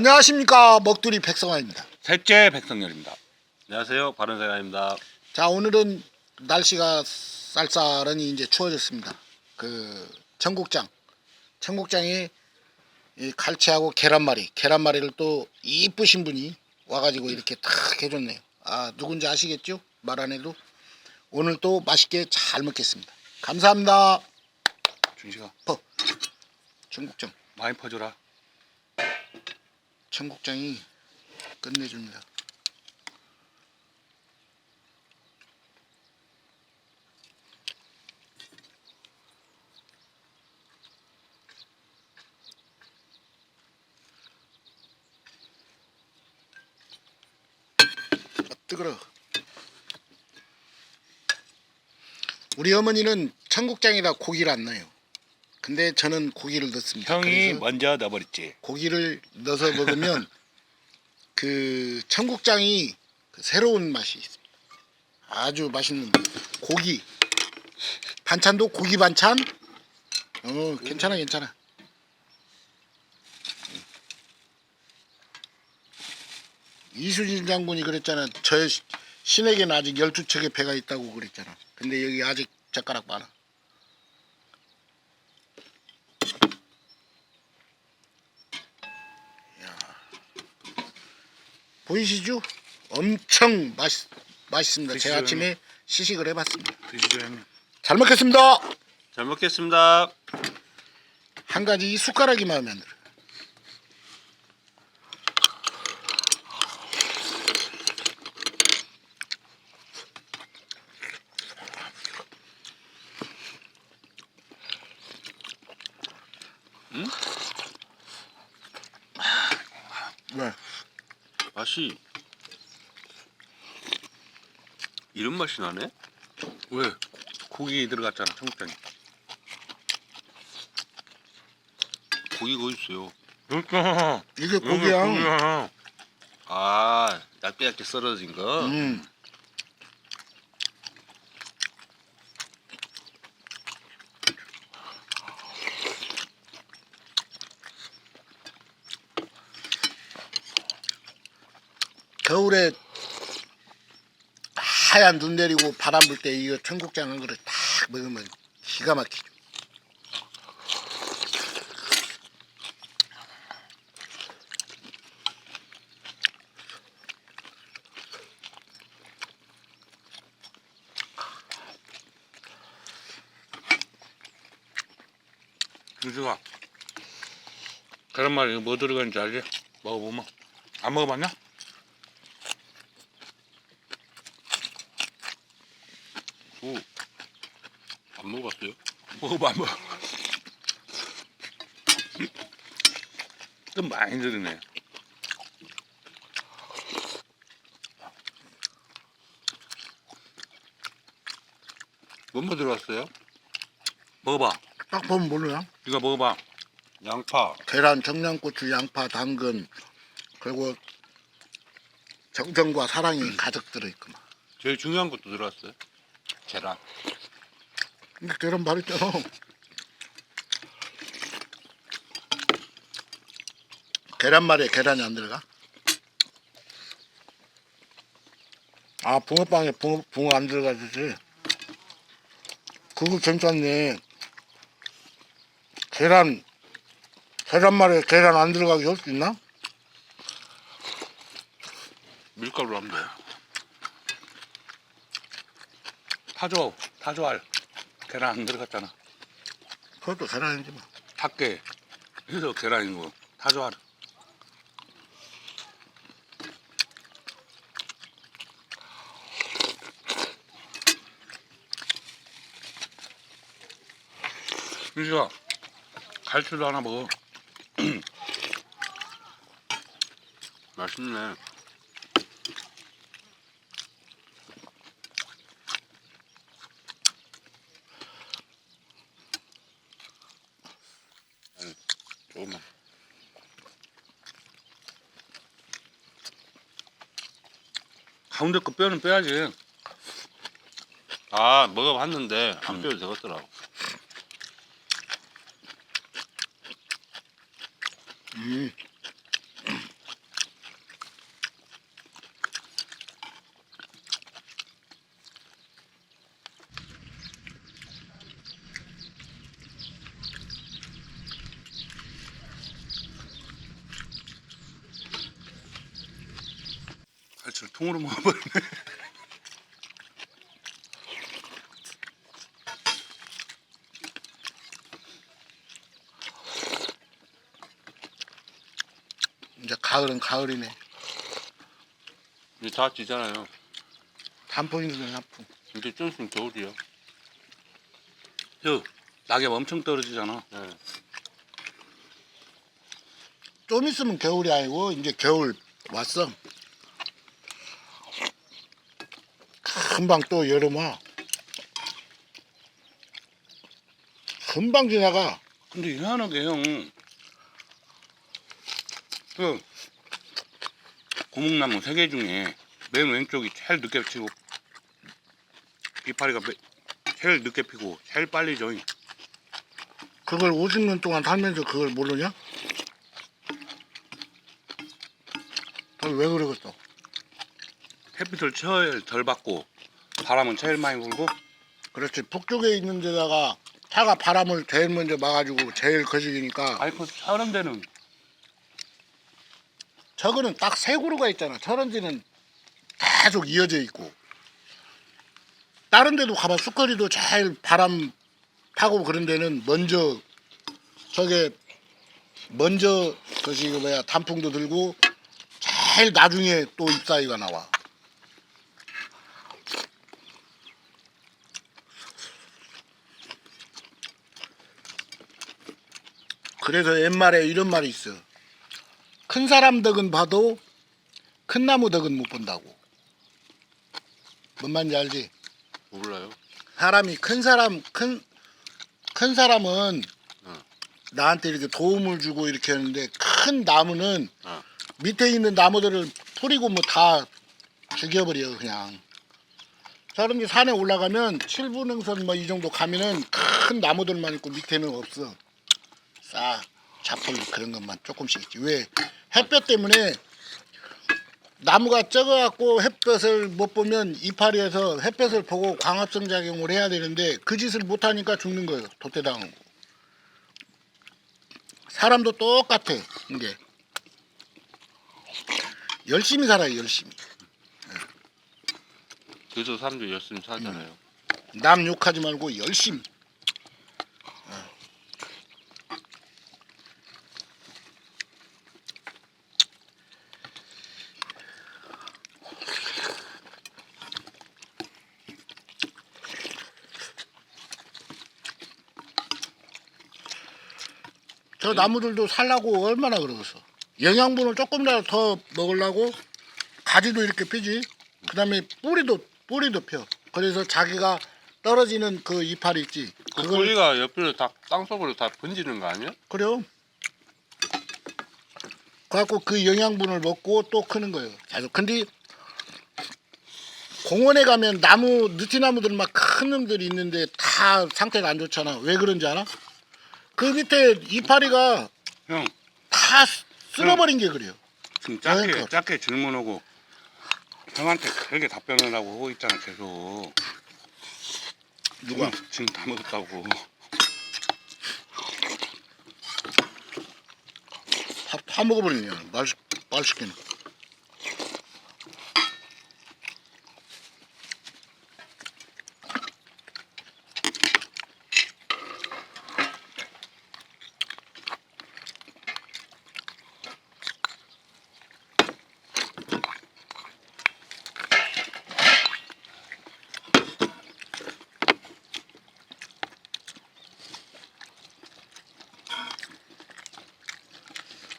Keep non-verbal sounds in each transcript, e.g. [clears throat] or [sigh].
안녕하십니까 먹두리 백성환입니다. 셋째 백성열입니다. 안녕하세요. 바른사장입니다. 자 오늘은 날씨가 쌀쌀하니 이제 추워졌습니다. 그 청국장, 청국장이 이 갈치하고 계란말이, 계란말이를 또 이쁘신 분이 와가지고 이렇게 탁 해줬네요. 아 누군지 아시겠죠? 말 안 해도 오늘 또 맛있게 잘 먹겠습니다. 감사합니다. 준식아 퍼 청국장, 많이 퍼줘라. 청국장이 끝내줍니다. 아, 뜨거워. 우리 어머니는 청국장에다 고기를 안 넣어요. 근데 저는 고기를 넣습니다. 형이 그래서 먼저 넣어버렸지. 고기를 넣어서 먹으면 [laughs] 그 청국장이 그 새로운 맛이 있습니다. 아주 맛있는 고기 반찬도 고기 반찬. 어 괜찮아 괜찮아. 이수진 장군이 그랬잖아. 저 시- 신에게는 아직 열두 척의 배가 있다고 그랬잖아. 근데 여기 아직 젓가락 많아. 보이시죠? 엄청 맛있, 맛있습니다. 제가 아침에 시식을 해봤습니다. 드시죠 형님. 잘 먹겠습니다. 잘 먹겠습니다. 한 가지 이 숟가락이 마음에 안 들어요. 왜? 맛이 이런 맛이 나네? 왜? 고기 들어갔잖아 청국장이. 고기가 있어요. 그러니까 이게 고기야. 고기야. 아, 얇게 얇게 썰어진 거. 음. 겨울에 하얀 눈 내리고 바람 불 때 이거 청국장 한 그릇 딱 먹으면 기가 막히죠. 준식아. 계란말이 뭐 들어가는지 알지? 먹어보면. 안 먹어봤냐? 오, 안 먹어봤어요? 먹어봐 뭐. 좀 많이 들으네. 뭐뭐 들어갔어요? 먹어봐. 딱 보면 모르나? 이거 먹어봐. 양파, 계란, 청양고추, 양파, 당근 그리고 정성과 사랑이 가득 들어있구만. 제일 중요한 것도 들어갔어요. 계란. 근데 계란 말했잖아. 계란말이에 계란이 안 들어가? 아 붕어빵에 붕어, 붕어 안 들어가지 그거 괜찮네 계란 계란말이에 계란 안 들어가게 할 수 있나? 밀가루 하면 돼요. 타조, 타조알. 계란 안 들어갔잖아. 그것도 계란이지 뭐 탁게. 그래서 계란이고 타조알. 준식아, 갈치도 하나 먹어. [clears throat] 맛있네. 응, 조금만. 가운데 그 뼈는 빼야지. 아, 먹어봤는데 안 빼도 되겠더라고. 음. 양배추를 통으로 먹어버리네. 이제 가을은 가을이네. 이제 다 지잖아요. 단풍이든 단풍. 이제 좀 있으면 겨울이요. 저 낙엽 엄청 떨어지잖아. 네. 좀 있으면 겨울이 아니고 이제 겨울 왔어. 금방 또 여름 와. 금방 지나가. 근데 희한하게 형, 그 고목나무 세개 중에 맨 왼쪽이 제일 늦게 피고 이파리가 매- 제일 늦게 피고 제일 빨리 져. 그걸 50년 동안 살면서 그걸 모르냐? 그걸 왜 그러겠어? 햇빛을 제일 덜 받고 바람은 제일 많이 불고 그렇지. 북쪽에 있는 데다가 차가 바람을 제일 먼저 막아주고 제일 거시기니까 아니 그 다른 데는 저거는 딱 세 그루가 있잖아. 데는 계속 이어져 있고. 다른 데도 가봐. 수커리도 제일 바람 타고 그런 데는 먼저 저게 먼저 그것이 그 뭐야 단풍도 들고 제일 나중에 또 잎사귀가 나와. 그래서 옛말에 이런 말이 있어. 큰 사람 덕은 봐도 큰 나무 덕은 못 본다고. 뭔 말인지 알지? 몰라요. 사람이 큰 사람 큰 큰 사람은 어. 나한테 이렇게 도움을 주고 이렇게 하는데 큰 나무는 어. 밑에 있는 나무들을 뿌리고 뭐 다 죽여버려 그냥. 사람이 산에 올라가면 칠분행선 뭐 이 정도 가면은 큰 나무들만 있고 밑에는 없어. 싹 잡풀 그런 것만 조금씩 있지. 왜 햇볕 때문에 나무가 적어갖고 햇볕을 못 보면 이파리에서 햇볕을 보고 광합성 작용을 해야 되는데 그 짓을 못하니까 죽는 거예요. 도태당하고. 사람도 똑같아. 이게 열심히 살아요. 열심히. 그래서 사람들이 열심히 살잖아요. 남 욕하지 말고 열심히. 저 나무들도 살라고 얼마나 그러겠어. 영양분을 조금이라도 더 먹으려고 가지도 이렇게 피지. 그다음에 뿌리도 뿌리도 펴. 그래서 자기가 떨어지는 그 이파리 있지. 그 그걸 뿌리가 옆으로 다 땅속으로 다 번지는 거 아니야? 그래요. 그래갖고 그 영양분을 먹고 또 크는 거예요. 계속. 근데 공원에 가면 나무 느티나무들 막 큰 놈들이 있는데 다 상태가 안 좋잖아. 왜 그런지 알아? 그 밑에 이파리가 형 다 쓸어버린 게 그래요. 지금 짧게 그러니까. 짧게 질문하고 형한테 그렇게 답변을 하고 하고 있잖아 계속. 누가? 지금, 지금 다 먹었다고. 다, 다 먹어버리냐. 말, 말 시키는.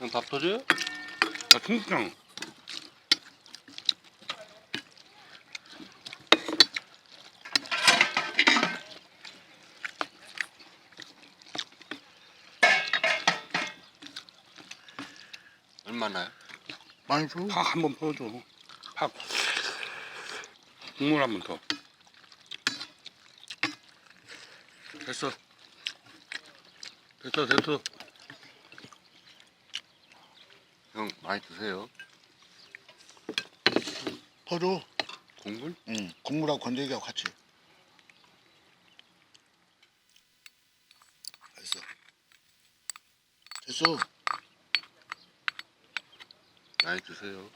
그럼 밥 터져요? 나 진짜 얼마나요? 많이 줘. ผั한번 퍼줘. ผั 국물 한 번 더. 됐어. 됐어 됐어. 형 많이 드세요. 더 줘. 국물? 응. 국물하고 건더기하고 같이. 됐어. 됐어. 많이 드세요.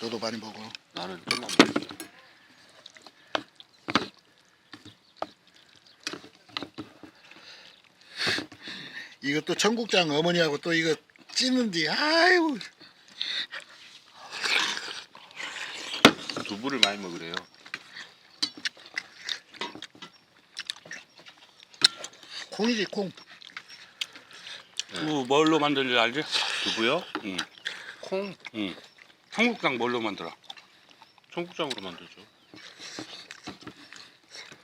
너도 많이 먹어. 나는 좀만 먹을게. 또 청국장 어머니하고 또 이거 찌는디 아이고 두부를 많이 먹으래요. 콩이지 콩. 뭐 뭘로 만드는지 알지? 두부요? 응. 콩 응. 청국장 뭘로 만들어? 청국장으로 만들죠.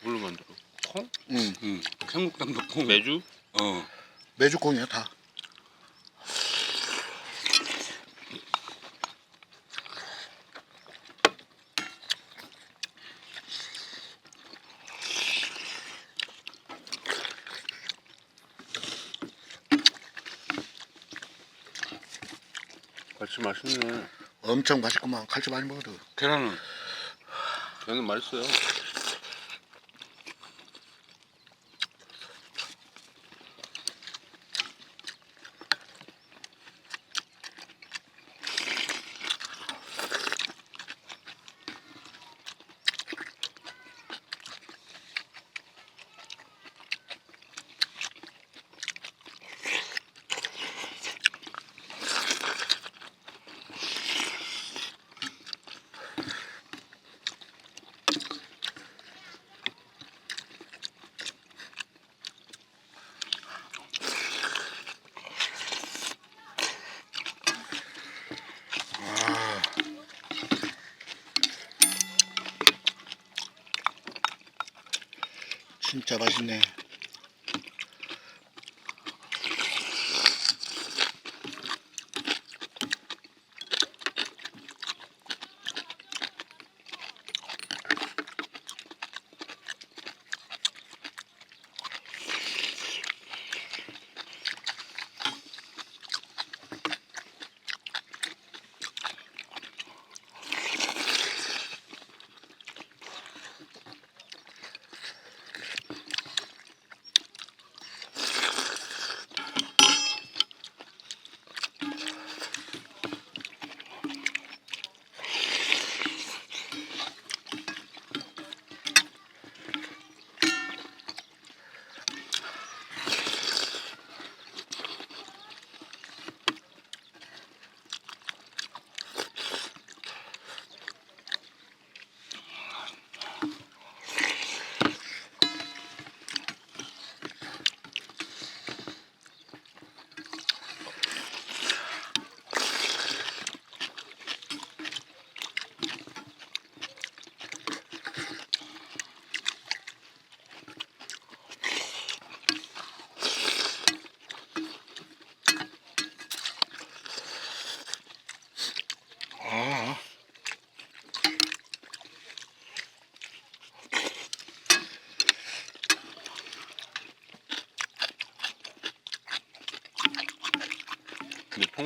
뭘로 만들어? 콩? 응. 응. 청국장도 콩. 매주? 어. 매주 콩이야 다. 같이 맛있네. 엄청 맛있구만. 칼치 많이 먹어도. 계란은 얘는 맛있어요. 진짜 맛있네.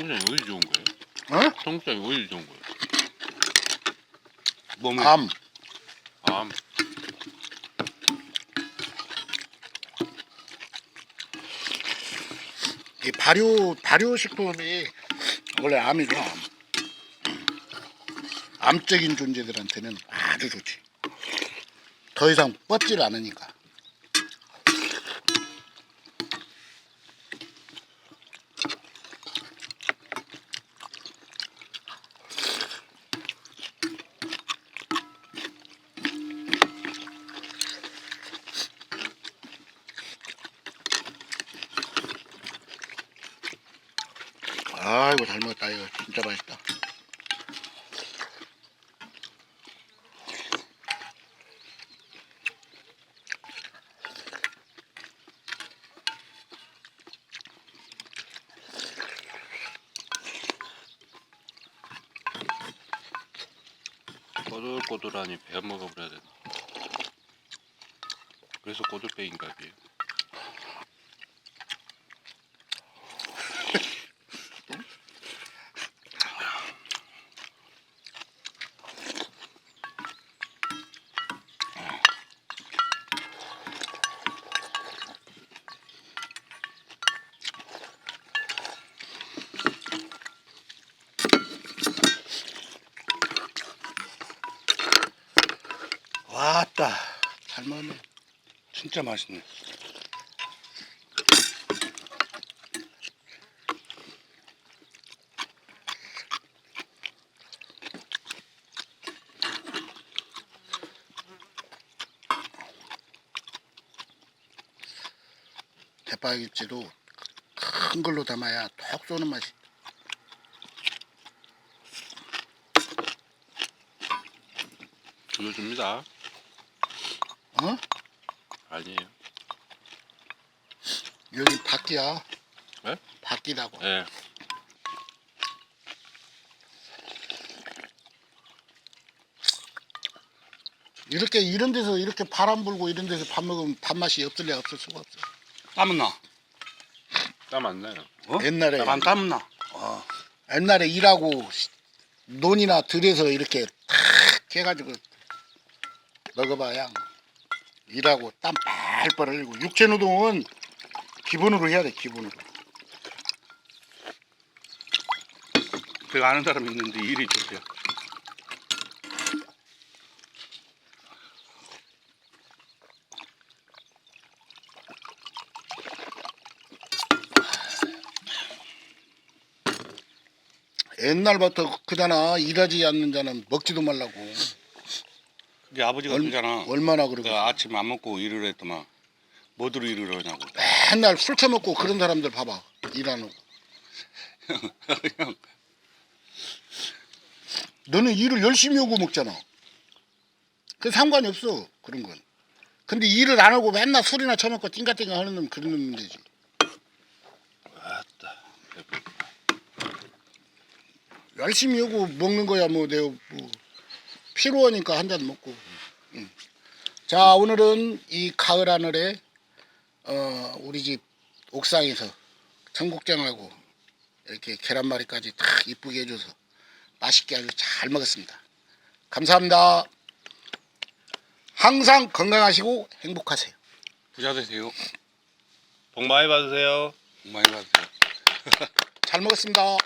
청국장이 어디 좋은 거예요? 어? 청국장이 어디 좋은 거예요? 몸에 암. 아, 이 발효 발효 식품이 원래 암이죠. 암. 암적인 존재들한테는 아주 좋지. 더 이상 뻗질 않으니까. 아이고 잘 먹었다 이거 진짜 맛있다. 꼬들꼬들하니 배 먹어버려야 돼. 그래서 꼬들배인갑이에요. 진짜 맛있네. 대파김치도 큰 걸로 담아야 톡 쏘는 맛이. 줄여줍니다. 어? 아니에요. 여기 밖이야. 네? 밖이라고. 예. 이렇게 이런 데서 이렇게 바람 불고 이런 데서 밥 먹으면 밥맛이 없을 리 없을 수가 없어. 땀은 나. 땀 안 나요. 어? 옛날에 안 땀은 나. 어. 옛날에 일하고 논이나 들에서 이렇게 탁 해가지고 먹어봐야 일하고 땀 빨빨 흘리고 육체 노동은 기본으로 해야 돼 기본으로. 제가 아는 사람이 있는데 일이 좋대요. 옛날부터 그다나 일하지 않는 자는 먹지도 말라고. 그게 아버지가 얼- 그러잖아. 얼마나 그러고. 내가 아침 안 먹고 일을 했더만 뭐들로 일을 하냐고. 맨날 술 처먹고 그런 사람들 봐봐 일하는. 형, [laughs] 너는 일을 열심히 하고 먹잖아. 그 상관이 없어 그런 건. 근데 일을 안 하고 맨날 술이나 처먹고 띵가띵가 하는 놈 그런 놈 되지. 아따. 열심히 하고 먹는 거야 뭐 내가 뭐 필요하니까 한 잔 먹고. 응. 자 오늘은 이 가을 하늘에 어 우리 집 옥상에서 청국장하고 이렇게 계란말이까지 딱 이쁘게 해줘서 맛있게 아주 잘 먹었습니다. 감사합니다. 항상 건강하시고 행복하세요. 부자 되세요. 복 많이 받으세요. 복 많이 받으세요. [laughs] 잘 먹었습니다.